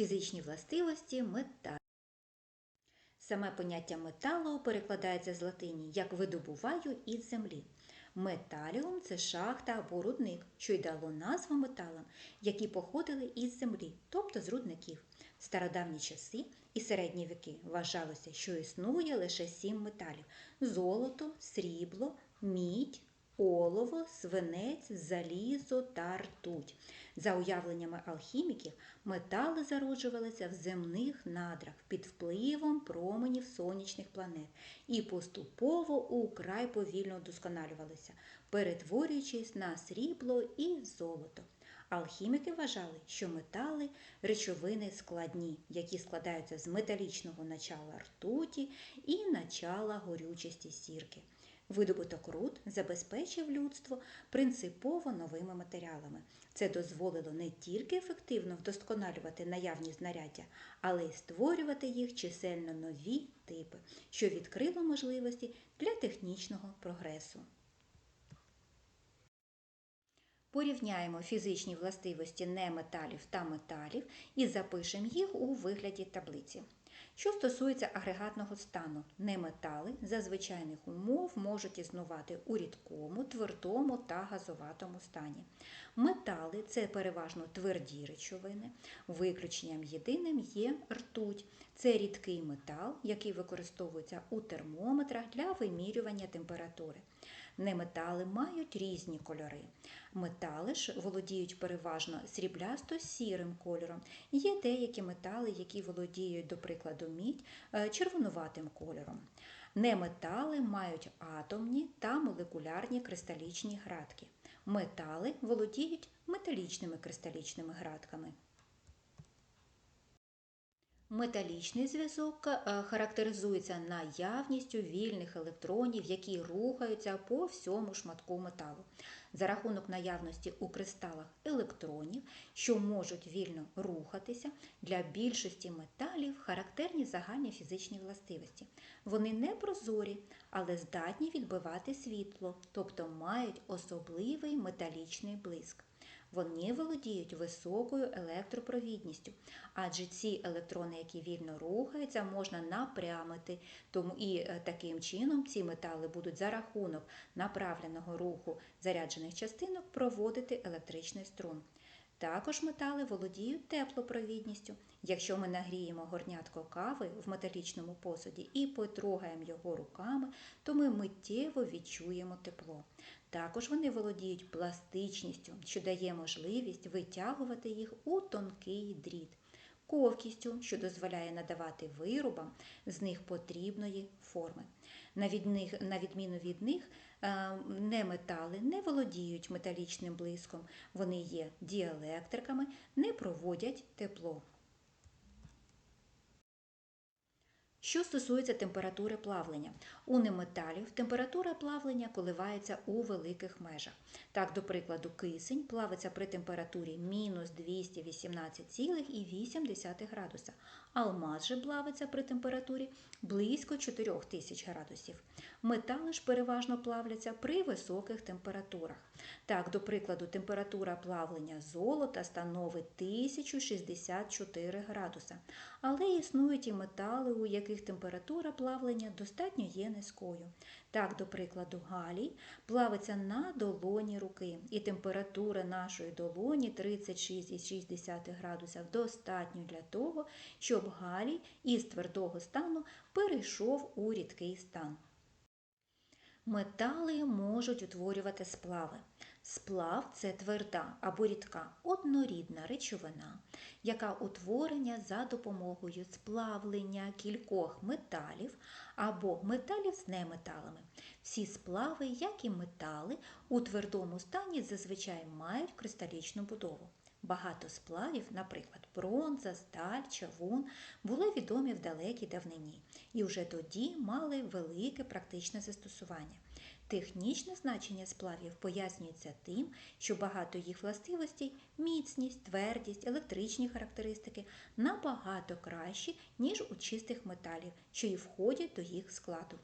Фізичні властивості металу. Саме поняття металу перекладається з латині як видобуваю із землі. Металіум це шахта або рудник, що й дало назву металам, які походили із землі, тобто з рудників. В стародавні часи і середні віки вважалося, що існує лише сім металів: золото, срібло, мідь, олово, свинець, залізо та ртуть. За уявленнями алхіміків, метали зароджувалися в земних надрах під впливом променів сонячних планет і поступово украй повільно вдосконалювалися, перетворюючись на срібло і золото. Алхіміки вважали, що метали речовини складні, які складаються з металічного начала ртуті і начала горючості сірки. Видобуток руд забезпечив людство принципово новими матеріалами. Це дозволило не тільки ефективно вдосконалювати наявні знаряддя, але й створювати їх чисельно нові типи, що відкрило можливості для технічного прогресу. Порівняємо фізичні властивості неметалів та металів і запишемо їх у вигляді таблиці. Що стосується агрегатного стану, неметали за звичайних умов можуть існувати у рідкому, твердому та газоватому стані. Метали це переважно тверді речовини. Виключенням єдиним є ртуть. Це рідкий метал, який використовується у термометрах для вимірювання температури. Неметали мають різні кольори. Метали ж володіють переважно сріблясто-сірим кольором. Є деякі метали, які володіють, до прикладу, мідь червонуватим кольором. Неметали мають атомні та молекулярні кристалічні градки. Метали володіють металічними кристалічними градками. Металічний зв'язок характеризується наявністю вільних електронів, які рухаються по всьому шматку металу. За рахунок наявності у кристалах електронів, що можуть вільно рухатися, для більшості металів характерні загальні фізичні властивості. Вони не прозорі, але здатні відбивати світло, тобто мають особливий металічний блиск. Вони володіють високою електропровідністю, адже ці електрони, які вільно рухаються, можна напрямити, тому і таким чином ці метали будуть за рахунок направленого руху заряджених частинок проводити електричний струм. Також метали володіють теплопровідністю. Якщо ми нагріємо горнятко кави в металічному посуді і потрогаємо його руками, то ми миттєво відчуємо тепло. Також вони володіють пластичністю, що дає можливість витягувати їх у тонкий дріт, ковкістю, що дозволяє надавати виробам з них потрібної форми. На відміну від них, неметали не володіють металічним блиском, вони є діелектриками, не проводять тепло. Що стосується температури плавлення, у неметалів температура плавлення коливається у великих межах. Так, до прикладу, кисень плавиться при температурі мінус 218,8 градуса, алмаз же плавиться при температурі близько 4000 градусів. Метали ж переважно плавляться при високих температурах. Так, до прикладу, температура плавлення золота становить 1064 градуса, але існують і метали, у яких температура плавлення достатньо є низькою. Так, до прикладу, галій плавиться на долоні руки, і температура нашої долоні 36,6 градуса достатньо для того, щоб галій із твердого стану перейшов у рідкий стан. Метали можуть утворювати сплави. Сплав це тверда або рідка однорідна речовина, яка утворення за допомогою сплавлення кількох металів або металів з неметалами. Всі сплави, як і метали, у твердому стані зазвичай мають кристалічну будову. Багато сплавів, наприклад, бронза, сталь, чавун, були відомі в далекій давнині і вже тоді мали велике практичне застосування. Технічне значення сплавів пояснюється тим, що багато їх властивостей міцність, твердість, електричні характеристики набагато кращі, ніж у чистих металів, що і входять до їх складу.